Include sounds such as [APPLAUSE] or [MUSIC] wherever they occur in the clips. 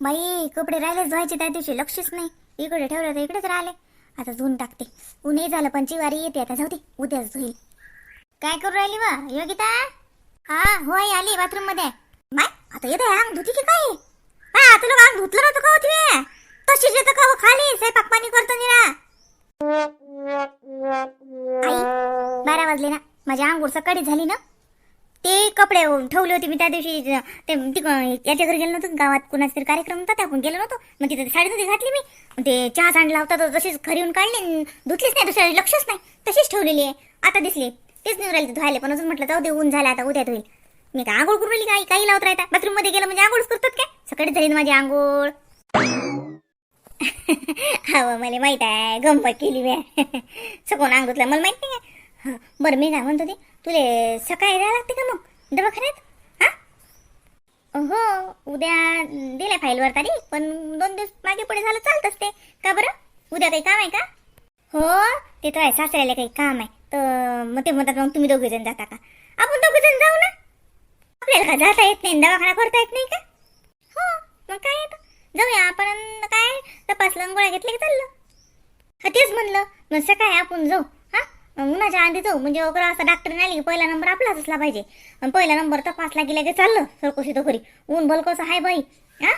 बाई कपडे राहिलेच धुवायचे त्या दिवशी लक्षच नाही. इकडे ठेवलं तर इकडेच राहिले. आता धुवून टाकते. ऊनही झालं पण चिवारी येते. आता जाऊ दे उद्याच धुईल. काय करू राहिली वा योगिता? हा होय आली बाथरूममध्ये बाय आता येते अंग धुती की काय? हा तुला अंग धुतलं नव्हतं का होती तशीच येतं का खाली? स्वयंपाक पाणी करतो निरा. आई बारा वाजले ना. माझी आंघोळ सकाळी झाली ना? ते कपडे ठेवले होते मी त्या दिवशी. ते याच्या घरी गेलो नव्हतो गावात कुणाचा तरी कार्यक्रम होता त्या आपण गेलो नव्हतो. मग तिथे साडी घातली मी. ते चहा सांडला होता तर जशीच घरी येऊन काढली. धुतलीच नाही दुसऱ्या लक्षच नाही. तशीच ठेवलेली आहे. आता दिसली. तेच नाही राहिली धुवायला. पण अजून म्हटलं जाऊ दे ऊन झालं आता उद्या धुईल. मी काय आंघोळ करून काही काही लावत राहता. बाथरूममध्ये गेलं म्हणजे आंघोळच करतात काय? सकाळी झाली माझी आंघोळ. [LAUGHS] हा मला माहीत आहे गंमत केली मी. [LAUGHS] सगळं आंघोतला मला माहीत नाही. काय बरं मी काय म्हणत ते तुले सकाळी जायला लागते का मग? दवाखान्यात? हा? हो उद्या दिल्या फाईलवर तारीख पण दोन दिवस मागे पुढे झालं चालतच ते का बरं? उद्या काही काम आहे का? हो ते तर आहे सासऱ्याला काही काम आहे. तर मग ते म्हणतात मग तुम्ही दोघे जण जाता का? आपण दोघे जण जाऊ ना. आपल्याला का जाता येत नाही दवाखाना करता येत नाही का? हो मग काय येतं जाऊया आपण काय तपासलं गोळ्या घेतले की चाललं? हा तेच म्हणलं मग सकाळी आपण जाऊ. उन्हाच्या आधी जाऊ. म्हणजे अकरा वाजता डॉक्टर आली की पहिला नंबर आपलाच असला पाहिजे. आणि पहिला नंबर तपासला गेला की चाललं सरकोशी तो घरी. ऊन भलकोस आहे बाई. हा?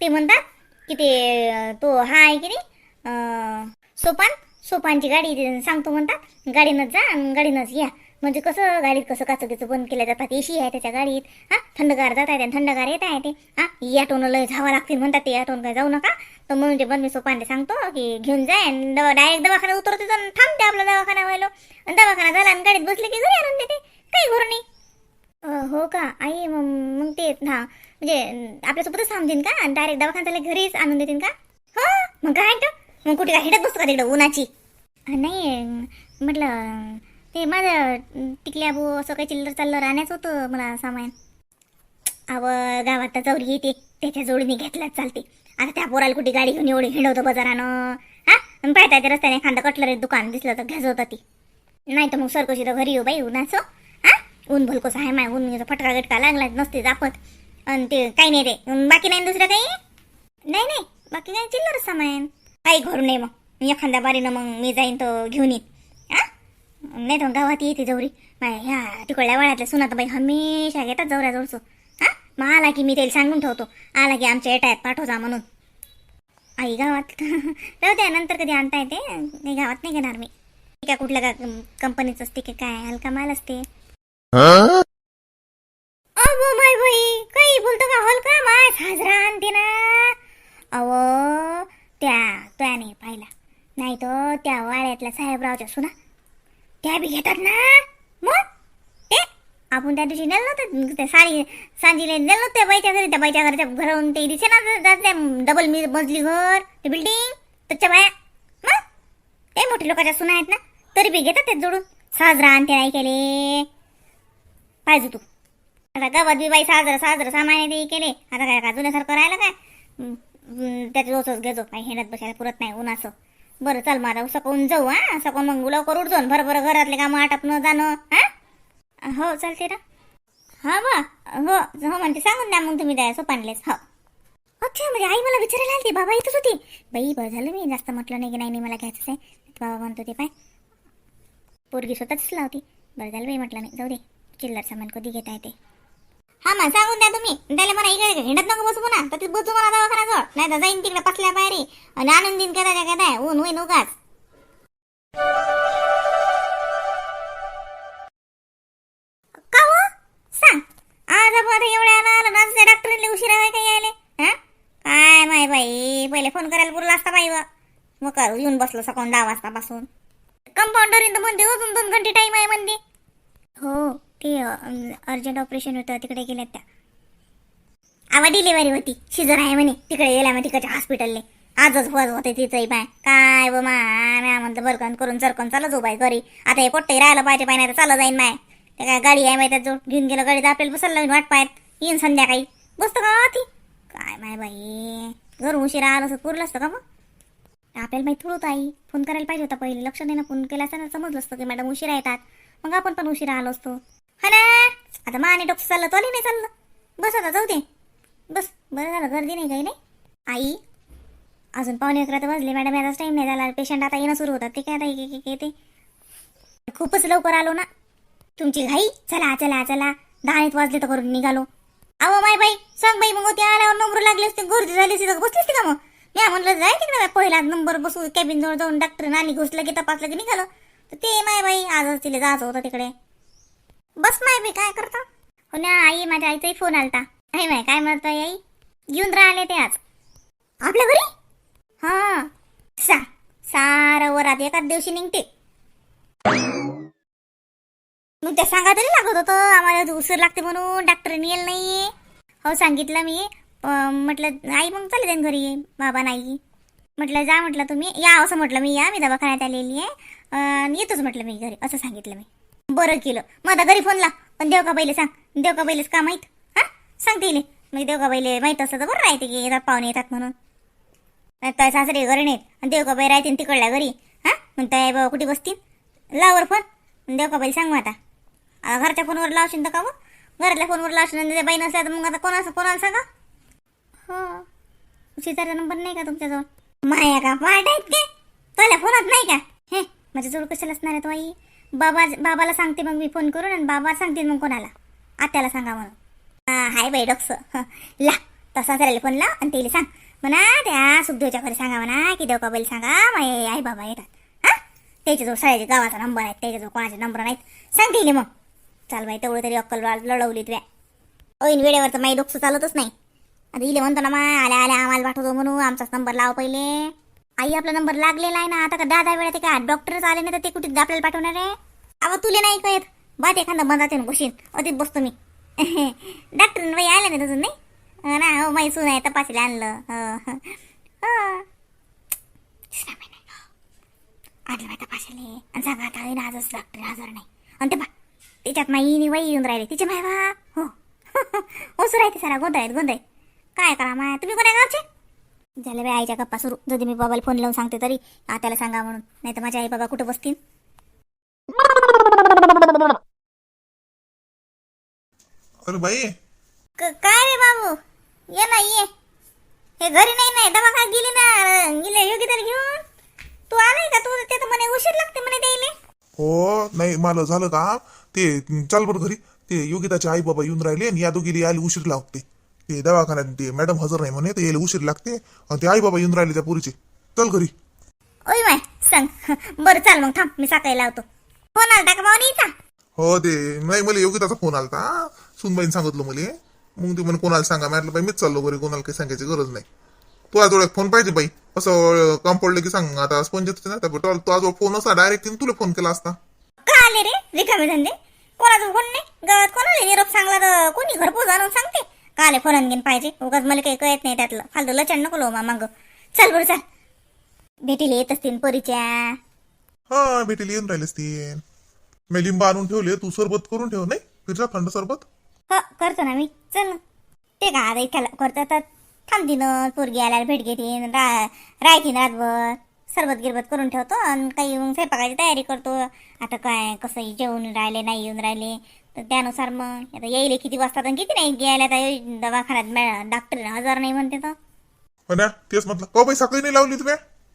ते म्हणतात की ते तो हा आहे की नाही? सोपान? सोपानची गाडी सांगतो म्हणतात. गाडीनंच जा आणि गाडीनंच घ्या. म्हणजे कसं गाडीत कसं काचकीचं बंद केलं जातात एशी आहे त्याच्या गाडीत. हा थंडगार जात आहे थंडगार येत आहे ते. हा या टोन लय जावं लागतील म्हणतात ते. या टोन काय जाऊ नका. तर मग म्हणजे बन मी सांगतो की घेऊन जाय दवा डायरेक्ट दवाखाना उतरते तर थांबते आपला दवाखाना व्हायलो. आणि दवाखाना झाला आणि गाडीत बसले की घरी आणून देते. काही घोर नाही. हो का? आई मग मग ते हा. म्हणजे आपल्यासोबतच थांबतील का? डायरेक्ट दवाखाना आले घरीच आणून देतील का? हो मग काय मग कुठे काय हिडत बसतो का तिकडे उन्हाची? नाही म्हटलं हे माझं टिकल्या भाऊ असं काही चिल्लर चाललं राहण्याचं होतं मला सामान. अव गावात तर चौरी येते. त्याच्या जोडीने घेतलाच चालते. आता त्या पोराला कुठे गाडी घेऊन एवढी हिंडवतो बाजारानं? हा? पाहता त्या रस्त्याने एखादं कटलर दुकान दिसलं तर घ्यायचं होतं ती. नाही तर मग सरकशी तर घरी येऊ बाई उन्हाचं. हा? ऊन भलकोस आहे माय ऊन म्हणजे फटका गटका लागला नसते जापत आणि ते काही नाही रे. बाकी नाही दुसरं काही? नाही नाही. बाकी काही चिल्लर सामान. काही घरून नाही मग. एखाद्या बारीनं मग मी जाईन तो घेऊन येईन. नाही तर गावात येते जवरी. माय ह्या तिकडल्या वाड्यातल्या सुनाताबाई हमेशा घेतात जवऱ्या जवळचं. हा? मग आला की मी त्याला सांगून ठेवतो. आला की आमच्या एटायत पाठवता म्हणून. आई गावात. [LAUGHS] राहू द्या नंतर कधी आणता येते. नाही गावात नाही घेणार मी. काय कुठल्या का कंपनीचं असते की काय? हलका माल असते. अहो माय बाई काही बोलतो का? हलका माय हाजरा आणते ना. अव त्या त्याने पाहिला. नाही तो त्या वाड्यातल्या साहेबरावच्या सुना बी घेतात ना? मग? ते आपण त्या दिवशी नेलं नव्हतं. ते साडी सांजीले नेलं नव्हतं त्या बाईच्या घरी. त्या बाईच्या घरच्या घरावरून ते दिसे ना डबल मी मजली घर ते बिल्डिंग त्याच्या बाया. मग? ते मोठे लोकांच्या सुना आहेत ना? तरी बी घेतात ते जोडून. साजरा आणते नाही केले पाहिजे तू आता गावात बी बाई साजरा साजरं सामान ते केले आता काय का जुन्यासारखं राहिलं काय? हम्म, हम्म, त्याच्या रोजच घेतो काही हेडत बसायला पुरत नाही उन्हाचं. बरं चल मारा सकाळून जाऊ हा? सकाळून मग लवकर उठतो आणि बरं घरातले कामं न जाणं हा? हो चालते ना हा बा हो हो म्हणते सांगून द्या मग तुम्ही त्या सोपानलेच. हो. अच्छा म्हणजे आई मला विचारायला आली बाबा इथंच होती. बाई बरं झालं मी. जास्त म्हटलं नाही की नाही नाही मला घ्यायचंच आहे. बाबा म्हणतो ते पाय. पोरगी स्वतःच लावती. बरं झालं बाई म्हटलं नाही जाऊ दे. चिल्लर सामान कधी घेता येते? हा मग सांगून द्या तुम्ही. त्याला मला इकडे हिंडत नको बसू पुन्हा तर तिथे बसू मला दवाखान्याजवळ. नाही तर जाईन तिकडे पसल्या बाहेर आणि आनंदीन दिन करा काय ऊन होईन उगाच. का हो? सांग. आज आपण एवढ्या आला ना त्या डॉक्टरले उशिरा आहे यायले? हा? काय माय बाई पहिले फोन करायला पुरला असता बाई मग येऊन बसलो सकाळून दहा वाजतापासून. कंपाऊंडर इन म्हणते अजून दोन घंटे टाइम आहे म्हणते ते अर्जंट ऑपरेशन होतं तिकडे गेल्यात त्या. आवा डिलिव्हरी होती शिजर आहे म्हणे. तिकडे गेल्या मग तिकडच्या हॉस्पिटलले आजच होत होते तिचंही पाय. काय व माय म्हणतं बरकन करून चरकन चालत हो बाई घरी. आता हे पोट्टे राहायला पाहिजे पाय नाही तर चालत जाईन माय. त्या काय गाडी आहे माहिती जो घेऊन गेलं गाडीत आपल्याला बसायला लावून वाट पाहत. येईन संध्याकाळी. बसतो का ती? काय माय बाई? घरून उशिरा आलं असं पुरलं असतं का मग? आपल्याला माहिती थोडं ताई. फोन करायला पाहिजे होता पहिले. लक्ष देणं फोन केला असताना समजलं असतं की मॅडम उशिरा येतात. मग आपण पण उशिरा आलो असतो. हा ना. आता माने डॉक्टर चाललं तोली नाही चाललं. बस आता जाऊ दे. बस बरं झालं गर्दी नाही काही नाही. आई अजून पावणे अकरा तर वाजले मॅडम याचाच टाईम नाही झाला. पेशंट आता येणं सुरू होतात. ते काय आता एक- ते येते. खूपच लवकर आलो ना. तुमची घाई चला चला चला. दहा एक वाजले तर करून निघालो. अहो माय बाई सांग बाई मग ते आल्यावर नंबर लागले असते गर्दी झाली असते बसली असते का मग? मी म्हणलं जाय तिकडे पहिला नंबर बसू कॅबिन जवळ जाऊन डॉक्टर आली घुसलं की तपासलं की निघालं. तर ते माय बाई आजच तिला जायचं होतं तिकडे. बस माय मी काय करता? हो ना आई माझ्या आईचाही फोन आलता. आहे माय काय म्हणतोय आई? घेऊन राहिले ते आज. आपल्या घरी? हा. सा सारा वरात एकाच दिवशी निघते. मग त्या सांगा तरी लागत होतं आम्हाला उशीर लागते म्हणून डॉक्टरने येईल नाही हो सांगितलं मी. म्हटलं आई मग चालले जाईन घरी बाबा नाही. म्हटलं जा म्हटलं तुम्ही. या असं म्हटलं मी या मी दवाखान्यात आलेली आहे येतोच म्हटलं मी घरी असं सांगितलं मी. बरं केलं. मग आता घरी फोन ला. पण देव का बैले सांग. देव का बैलेच का माहीत? हा? सांगते येईल मग म्हणजे देव का बैले माहीत असतं तर बरं राहते की येतात पाहुणे येतात म्हणून. नाही तर सासरे घरी नाहीत. आणि देव का बाई राहते तिकडल्या घरी. हा? मग त्या बाबा कुठे बसतील? लावर फोन देव का बाई सांग मग आता. घरच्या फोनवर लावशील तर का मग? घरातल्या फोनवर लावशील आणि बाई नसल्या तर मग आता कोणाला कोणाला सांगा? हो. शेजारचा नंबर नाही का तुमच्याजवळ? माया का? पाठ आहेत का? तुला फोनात नाही का? हे माझ्याजवळ कशाला असणार आहे तो आई? बाबा बाबाला सांगते मग मी फोन करून आणि बाबा सांगते मग कोणाला. आत्याला सांगा म्हणून. हा हाय बाई डॉक्स. ला तसा करायला फोन ला आणि त्याला सांग. म्हणा त्या सुखदेवच्या घरी सांगा म्हणा की देवकाबाईला सांगा माय आई बाबा येतात. हा? त्याच्याजवळ सगळ्याच्या गावाचा नंबर आहेत त्याच्याजवळ कोणाचे नंबर नाहीत. सांगते मग. चाल बाई तेवढं तरी अक्कल लढवली तुया ऐन वेळेवर तर माई डोकं चालतच नाही. आता इले म्हणतो ना मा आल्या आल्या आम्हाला पाठवतो म्हणून आमचाच नंबर लाव पहिले. आई आपला नंबर लागलेला आहे ना आता का दहा दहा वेळा ते काय डॉक्टरच आले नाही तर ते कुठे आपल्याला पाठवणार आहे? अव तुले नाही कळत. बात एखादा बंदाते ना बशीन. अतित बसतो मी. [LAUGHS] डॉक्टर बाई आले नाही तुझं नाही? ना हो माई सुन आहे तपासीला आणलं. हो, हो. हो. तपासले आणि सांगा आता ना आजच डॉक्टर हजर नाही. आणि ते बा तिच्यात माई वाई येऊन राहिले. तिचे माय बा हो. [LAUGHS] ओसू राहते सारा गोंधळ आहेत गोंधळ काय करा माय? तुम्ही कोणा गावचे? झालं बाई आईच्या गप्पा सुरू. जरी मी बाबाला फोन लावून सांगते तरी. आत्याला सांगा म्हणून. नाही तर माझ्या आई बाबा कुठं बसतील? अरे बाई. क- काय रे बाबू? ये ना ये. हे घरी नाही नाही. दवाखान्यात गेली ना. गेले योग्य घेऊन. तू आलाय का? तू ते तर म्हणे उशीर लागते म्हणे द्यायले. हो नाही मला झालं का ते चाल बरं घरी. ते योगिताचे आई बाबा येऊन राहिले आणि या दोघीला यायला उशीर लागते. ते दवाखान्यात ते मॅडम हजर नाही म्हणे ते यायला उशीर लागते. आणि ते आई बाबा येऊन राहिले त्या पुरीचे. चल घरी. ओय माय सांग. [LAUGHS] बरं चाल मग थांब. मी सकाळी लावतो. फोन आलता का भावनीचा हो ते नाही मला योगिताचा फोन आलता. सुनबाईन सांगितलं मला. मग ते म्हणे कोणाला सांगा? म्हटलं बाई मीच चाललो घरी. कोणाला काही सांगायची गरज नाही. तू आज फोन पाहिजे बाई. असं काम पडलं की सांग. आता स्पंज तू आज फोन असला डायरेक्ट तुला फोन केला असता. का आले रे? रिकामे धंदे? कोणाचं फोन नाही? गावात कोणाला निरोप सांगला तर कोणी? घरपोच आणून सांगते. का आले फोन घेऊन पाहिजे. उगाच मला काही कळत नाही त्यातलं. फालतू लचण नको लो मांग. चल बरं चल. भेटीला येत असतील परीच्या. हा भेटेल येऊन राहिलेस ती मी लिंब आणून ठेवले तू सरबत करून ठेव नाही? फिरजा थंड सरबत. हो करतो ना मी. चल ना. ते का आता इतक्या करतो तर थांबतीन पोरगी आल्याला भेट घेतीन रा राहतीन रातभर. सरबत गिरबत करून ठेवतो आणि काही मग स्वयंपाकाची तयारी करतो. आता काय कसं जेवून राहिले नाही येऊन राहिले. तर त्यानुसार मग. आता येईल किती वाजता आणि किती नाही यायला तर दवाखान्यात डॉक्टर हजार नाही म्हणते तर. हो ना तेच म्हटलं. का बाई सकाळी नाही लावली तुम्ही?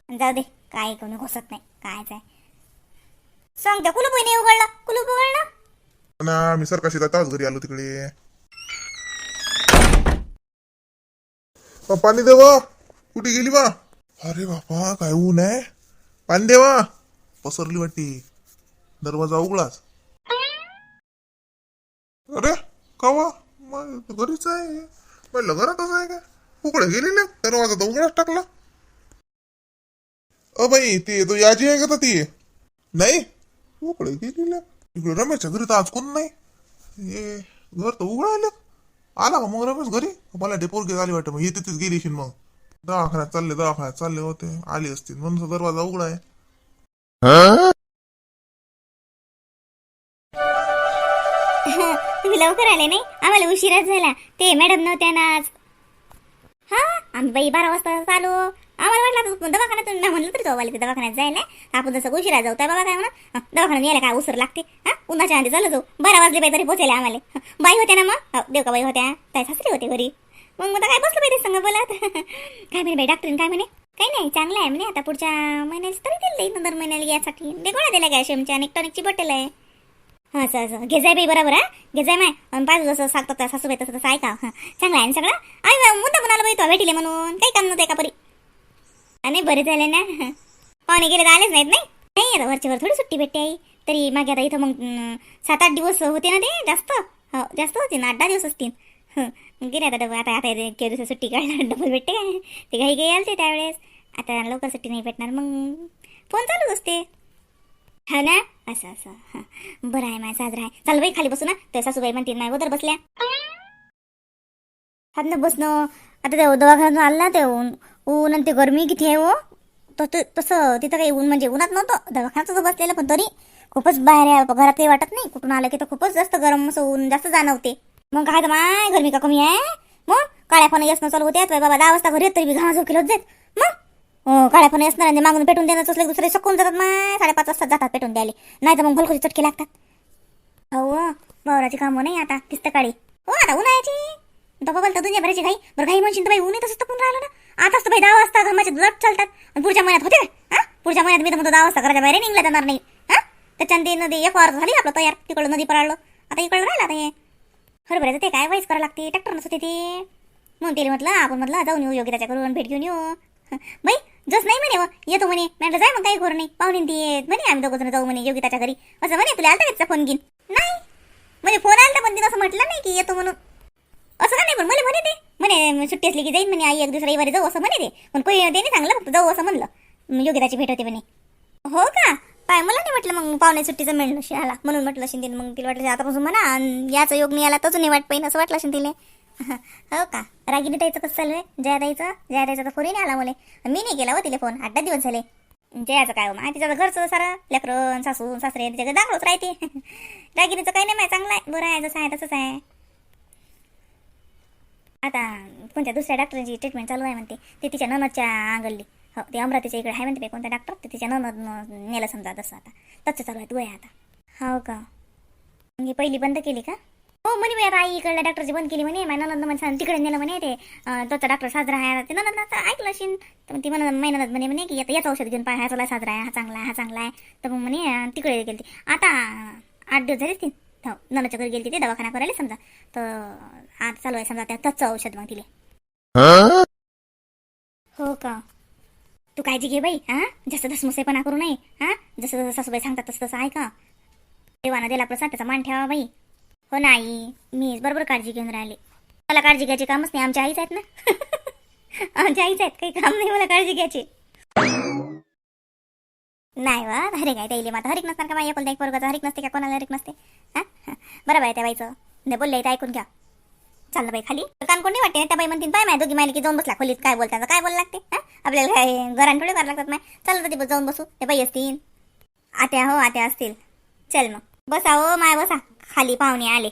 जाऊ दे काय कोणी घुसत नाही कायच आहे. सांगते कुलूप नाही उघडलं कुलूप उघडलं. ना मी सरकाशी तास घरी आलो तिकडे. अ, पाणी देवा कुठे गेली बा? अरे बापा काय ऊन आहे. पाणी देवा पसरली वाटती. दरवाजा उघडाच अरे कवा? मग घरीच आहे. म्हणलं घरातच आहे का? उघडे गेलेले दरवाजा तर उघडाच टाकला. अ बाई ते तो याची आहे का ती नाही. उकडे गेलेल्या इकडे रमेशच्या घरी तर आज कोण नाही. हे घर तर उघडं आलं आला का मग रमेश घरी. मला डेपोरगी झाली वाटतं. मग हे तिथेच गेली शिन मग. दवाखान्यात चालले दवाखान्यात चालले होते. आली असतील म्हणून दरवाजा उघडा आहे. लवकर आले नाही? आम्हाला उशिराच झाला. ते मॅडम नव्हत्या ना आज. हा? आम्ही बाई बारा वाजता चालू आम्हाला वाटलं दवाखान्यातून म्हणलं तरी जाऊ आले ते दवाखान्यात जायला. आपण जसं उशिरा जाऊ त्या बाबा काय म्हणा दवाखान्यात यायला काय उसर लागते? हा? उन्हाच्या आधी चालू जाऊ. बारा वाजले बाई तरी पोचायला आम्हाला. बाई होत्या ना मग? हो, देव का बाई होत्या? ताई सासरी होते घरी. मग मग काय बसलं पाहिजे संग बोलत? [LAUGHS] काय म्हणे बाई डॉक्टरीन काय म्हणे? काही नाही चांगलं आहे म्हणे. आता पुढच्या महिन्याला तरी दिलं देईन दर महिन्याला यासाठी. ते गोळ्या दिल्या कॅल्शियमच्या आणि टॉनिकची बॉटल आहे. असं असं घेजाय बाई बरोबर हा? घे जाय माय. आणि पाहिजे जसं सांगतात सासू सासूबाई तसं तसं ऐका हां. चांगलं आहे ना सगळं? आई मुद्दा म्हणाला बाई तो भेटिले म्हणून. काही काम नव्हतं एका परी आणि बरे झाले ना पाहुणे गेले तर आलेच नाहीत नाही? नाही आता वरच्यावर थोडी सुट्टी भेटते आई. तरी मागे आता इथं मग सात आठ दिवस होते ना ते जास्त. हो जास्त होते ना आठ दहा दिवस असतील. हं, गेले आता डबल आता आता इतक्या दिवस सुट्टी काढणार [LAUGHS] डबल भेटते. काय ते घाई घाई आलते त्यावेळेस. आता लवकर सुट्टी नाही भेटणार मग फोन चालूच असते. हा ना? असं असं. हा. बरं आहे माय साजरा आहे. चाल बाई खाली बसू ना. ते सासूबाई म्हणतील नाही हो, उदर बसल्या. हात ना बसणं. आता ते दवाखान्यातून आलं ना ते ऊन. ऊन आणि ते गरमी किती आहे हो. तर तसं तिथं काही ऊन म्हणजे उन्हात नव्हतं. दवाखान्यात बसलेलं पण तरी. खूपच बाहेर आहे घरात काही वाटत नाही. कुठून आलं की तर खूपच जास्त गरम असं ऊन जास्त जाणवते. मग काय तर माय गरमी का कमी आहे? मग काळ्या फोन येसणं चालू होत्या बाबा दहा वाजता घरी तरी बी घामा झोकेल होत जात. मग? हो काळ्या फोन असणार आणि मागून पेटून देणं असले दुसरे सकून जातात. माय साडेपाच वाजता जातात पेटून द्यायला. नाही तर मग भलकोची चटके लागतात. हो वावराची कामं नाही आता किस्त काळी. हो आता उन्हाळ्याची. डबा बोलता दुनिया भरायची घाई. बरं घाई म्हणशील तर बाई ऊन तसंच तपून राहिलं ना. आताच तर बाई दहा वाजता घामाचे दट चालतात. आणि पुढच्या महिन्यात होते का हा? पुढच्या महिन्यात मी तर म्हणतो दहा वाजता घराच्या बाहेर निघला जाणार नाही हा? त्याच्यानं ते नदी एक वार झाली आपलं तयार. तिकडं नदी पळालो आता इकडं राहिला आता हे. हरभऱ्याचं ते काय वाईच करावं लागते? ट्रॅक्टर नसते ते. म्हणून ते म्हटलं आपण म्हटलं जाऊन येऊ योग्य त्याच्या करून भेट घेऊन येऊ. बाई जस नाही म्हणे हो, येतो म्हणे. म्हटलं जाय मग काही करू नाही. पाहुणे ती येत. म्हणे आम्ही दोघं जण जाऊ म्हणे योगिताच्या घरी. असं म्हणे तुला आलता त्याचा फोन घेईन नाही. म्हणजे फोन आलता पण तिनं असं म्हटलं नाही की येतो म्हणून. असं का नाही पण मला म्हणे ते. म्हणे सुट्टी असली की जाईन म्हणे आई एक दिवस रविवारी जाऊ असं म्हणे ते. पण कोणी ते सांगलं फक्त जाऊ असं म्हणलं. योगिताची भेट होते म्हणे. हो का? काय मला नाही म्हटलं मग पाहुणे सुट्टीचं मिळणं नशी आला म्हणून म्हटलं शिंदे मग तिला वाटलं आतापासून म्हणा याचा योग नाही आला तसं नाही वाट पाहिजे असं वाटलं शिंदेने हो का? रागिनी ताईचं कसं चालू आहे? जया ताईचं? जया ताईचा तर फोनही नाही आला मला. मी नाही केला हो तिला फोन. आठ दहा दिवस झाले. जयाचं काय हो? मा तिचं तर घरचं सारं. लेकरं सासू सासरे तिच्याकडे दाखवच राहते. [LAUGHS] रागिनीचं काही नाही माहिती चांगलं आहे. बरं आहे जसं आहे तसंच आहे. आता कोणत्या दुसऱ्या डॉक्टरांची ट्रीटमेंट चालू आहे म्हणते. ते तिच्या ननदच्या अंगल्ली. हो ते अमरावतीच्या इकडे आहे म्हणते कोणता डॉक्टर ते तिच्या ननद नेलं समजा तसं आता. तसं चालू आहे तू आहे आता. हो का? मी पहिली बंद केली का? हो म्हणे मी आता आई इकडल्या डॉक्टरची बंद केली म्हणे. माझ्या ननद म्हणे तिकडे नेलं म्हणे ते अं, तोचा डॉक्टर साजरा आहे. ते ननद ऐकलं असेल तर ती म्हणा माझ्या म्हणे म्हणे की याचं औषध घेऊन पाय हा साजरा आहे हा चांगला आहे हा चांगला आहे. तर मग म्हणे तिकडे गेली आता आठ दिवस झाले ती. हो घरी गेली ते दवाखाना करायला समजा. तर आज चालू आहे समजा त्या तचं औषध मग तिले. हो का? तू काळजी घे बाई हा जास्त धसमुसेपणा करू नये हा जसं जसं सासूबाई सांगतात तसं तसं ऐका. देवाना दिला प्रसाद त्याचा मान ठेवा बाई. हो नाही मीच बरोबर काळजी घेऊन राहिले. मला काळजी घ्यायची कामच नाही आमच्या आईच आहेत ना? [LAUGHS] आमच्या आईच आहेत काही काम नाही मला काळजी घ्यायची. नाही वा हरिक काय त्याईले माता हरिक नसताना का माझ्या एकोलता एक पोरगाचं हरिक नसते का? कोणाला हरिक नसते? हा? बरोबर आहे त्या बाईचं. नाही बोलले तर ऐकून घ्या. चाललं बाई खाली. कान कोणी वाटते? ना त्या बाई म्हणतील बाय माय दोघी मायली की जाऊन बसला खोलीत काय बोलतात काय बोल लागते? आपल्याला काय घरान थोडे करायला लागतात माय? चल तर ते जाऊन बसू. ते बाई असतील. आत्या हो आत्या असतील. चल मग. बसा हो माय बसा. खाली पाहुणे आले.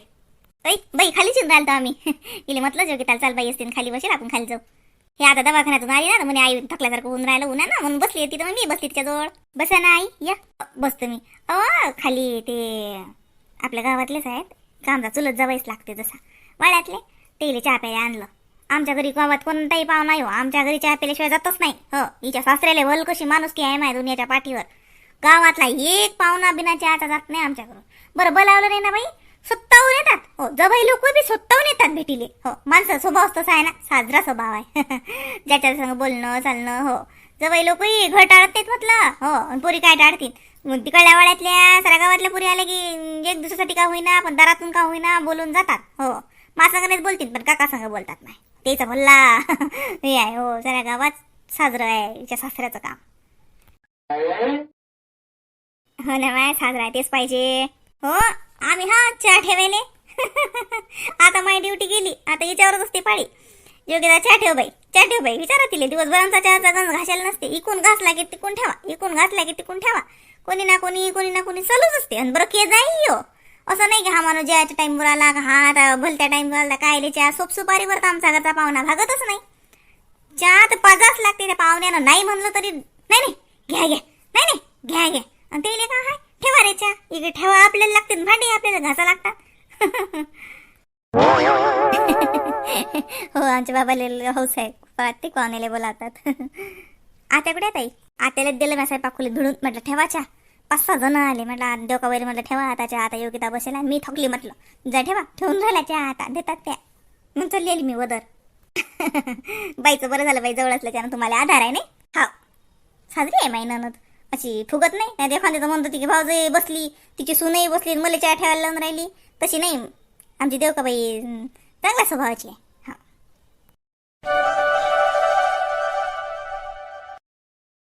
ऐ बाई खाली चिंता आलतो आम्ही. [LAUGHS] इले म्हटलं जो की त्याला चाल बाई असतील खाली बसेल आपण खाली जाऊ. हे आता दवाखान्यातून आली ना तर म्हणे आई थकल्यासारखं ऊन राहिलं उन्हा ना म्हणून बसली तिथं मी बसली तिच्याजवळ बसा ना आई या. बसतो मी. अ खाली ते आपल्या गावातलेच आहेत कामचा चुलत जावायच लागते जसा. वाड्यातले तेले चहा प्यायला आणलं. आमच्या घरी गावात कोणताही पाव नाही हो. आमच्या घरी चहा प्यायल्याशिवाय जातच नाही. हो हिच्या सासऱ्याला वल कशी माणूस की आहे माय दुनियाच्या पाठीवर. गावातला एक पाहुणा बिना चहाचा जात नाही आमच्याकडून बरं बोलावलं नाही ना बाई? स्वतःहून येतात. हो जबाई लोक बी स्वतःहून येतात भेटीले. हो माणसं स्वभाव तसा आहे ना साजरा स्वभाव आहे. [LAUGHS] ज्याच्या संग बोलणं चालणं हो. जबाई लोकही घर टाळत नाहीत म्हटलं. हो आणि पोरी काय टाळतील? मग तिकडल्या वाड्यातल्या साऱ्या गावातल्या पुरी आल्या की एक दुसऱ्यासाठी का होईना पण दारातून का होईना बोलून जातात. हो माझ्या संग बोलतील पण काका संग बोलतात नाही. तेच भल्ला [LAUGHS] हे आहे हो साऱ्या गावात साजरं आहे तिच्या सासऱ्याचं काम. हो ना माय साजरा आहे तेच पाहिजे. हो आम्ही हा चहा ठेवायले. [LAUGHS] आता माझी ड्युटी गेली आता याच्यावरच असते पाळी. योग्यदा चहा ठेव बाई चहा ठेव बाई विचारा तिले दिवसभर आमचा चहाचा गंज घासायला नसते. इकून घासला की तिकून ठेवा इकून घासला की तिकून ठेवा. कोणी ना कोणी कोणी ना कोणी चालूच असते. आणि बरं के जाई हो असं नाही की हा माणूस ज्याच्या टाईमवर आला का हा आता भलत्या टाईमवर आला काय चहा सोप सुपारीवर तर आमचा घरचा पाहुणा? भागतच नाही. चहा तर पाजाच लागते त्या पाहुण्यानं नाही म्हणलं तरी नाही नाही घ्या घ्या नाही नाही घ्या घ्या. आणि ते का हाय? ठेवा रे इकडे ठेवा आपल्याला लागते भांडी आपल्याला घासा लागतात. [LAUGHS] हो आमच्या बाबाला हौस आहे. वाटते पाहुण्याला बोलावतात. [LAUGHS] आता कुठे ताई? आत्याला दिलं मी साहेब खोलीत भिडून म्हटलं ठेवाच्या पाच सहा जण आले. म्हटलं देवका वगैरे म्हटलं ठेवा आताच्या आता योगिता बसेल आणि मी थकली म्हटलं. जा ठेवा. ठेवून राहिल्या त्या आता. देतात त्या. मग चाललेली मी वदर. [LAUGHS] बाईचं बरं झालं बाई जवळ असल्याच्यानं तुम्हाला आधार आहे नाही? हा साजरी आहे माई ननद. अशी फुगत नाही. नाही एखाद्या म्हणतो तिची भावजही बसली. तिची सुनही बसली मला चहा ठेवायला लावून राहिली. तशी नाही. आमची देवकाबाई चांगल्या स्वभावाची आहे. हा.